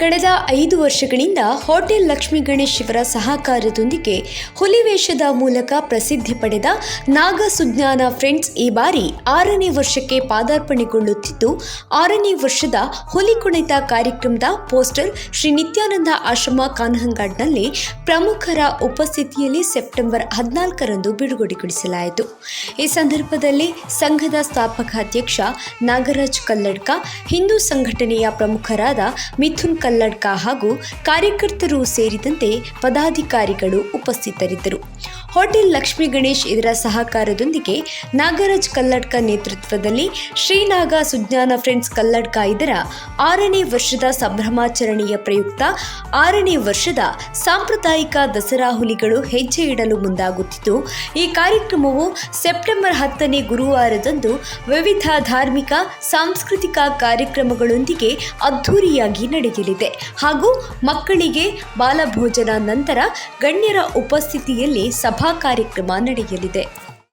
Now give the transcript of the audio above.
ಕಳೆದ ಐದು ವರ್ಷಗಳಿಂದ ಹೋಟೆಲ್ ಲಕ್ಷ್ಮೀ ಗಣೇಶ್ ಇವರ ಸಹಕಾರದೊಂದಿಗೆ ಹುಲಿವೇಷದ ಮೂಲಕ ಪ್ರಸಿದ್ಧಿ ಪಡೆದ ನಾಗಸುಜ್ಞಾನ ಫ್ರೆಂಡ್ಸ್ ಈ ಬಾರಿ ಆರನೇ ವರ್ಷಕ್ಕೆ ಪಾದಾರ್ಪಣೆಗೊಳ್ಳುತ್ತಿದ್ದು, ಆರನೇ ವರ್ಷದ ಹುಲಿ ಕುಣಿತ ಕಾರ್ಯಕ್ರಮದ ಪೋಸ್ಟರ್ ಶ್ರೀ ನಿತ್ಯಾನಂದ ಆಶ್ರಮ ಕಾನ್ಹಂಗಾಡ್ನಲ್ಲಿ ಪ್ರಮುಖರ ಉಪಸ್ಥಿತಿಯಲ್ಲಿ ಸೆಪ್ಟೆಂಬರ್ ಹದಿನಾಲ್ಕರಂದು ಬಿಡುಗಡೆಗೊಳಿಸಲಾಯಿತು. ಈ ಸಂದರ್ಭದಲ್ಲಿ ಸಂಘದ ಸ್ಥಾಪಕ ಅಧ್ಯಕ್ಷ ನಾಗರಾಜ್ ಕಲ್ಲಡ್ಕ, ಹಿಂದೂ ಸಂಘಟನೆಯ ಪ್ರಮುಖರಾದ ಮಿಥುನ್ ಕಲ್ಲಡ್ಕ ಹಾಗೂ ಕಾರ್ಯಕರ್ತರು ಸೇರಿದಂತೆ ಪದಾಧಿಕಾರಿಗಳು ಉಪಸ್ಥಿತರಿದ್ದರು. ಹೋಟೆಲ್ ಲಕ್ಷ್ಮೀ ಗಣೇಶ್ ಇದರ ಸಹಕಾರದೊಂದಿಗೆ ನಾಗರಾಜ್ ಕಲ್ಲಡ್ಕ ನೇತೃತ್ವದಲ್ಲಿ ಶ್ರೀನಾಗ ಸುಜ್ಞಾನ ಫ್ರೆಂಡ್ಸ್ ಕಲ್ಲಡ್ಕ ಇದರ ಆರನೇ ವರ್ಷದ ಸಂಭ್ರಮಾಚರಣೆಯ ಪ್ರಯುಕ್ತ ಆರನೇ ವರ್ಷದ ಸಾಂಪ್ರದಾಯಿಕ ದಸರಾ ಹುಲಿಗಳು ಹೆಜ್ಜೆ ಇಡಲು ಮುಂದಾಗುತ್ತಿದ್ದು ಈ ಕಾರ್ಯಕ್ರಮವು ಸೆಪ್ಟೆಂಬರ್ ಹತ್ತನೇ ಗುರುವಾರದಂದು ವಿವಿಧ ಧಾರ್ಮಿಕ, ಸಾಂಸ್ಕೃತಿಕ ಕಾರ್ಯಕ್ರಮಗಳೊಂದಿಗೆ ಅದ್ಧೂರಿಯಾಗಿ ನಡೆಯಲಿದೆ ಹಾಗೂ ಮಕ್ಕಳಿಗೆ ಬಾಲಭೋಜನ ನಂತರ ಗಣ್ಯರ ಉಪಸ್ಥಿತಿಯಲ್ಲಿ ಸಭಾ ಕಾರ್ಯಕ್ರಮ ನಡೆಯಲಿದೆ.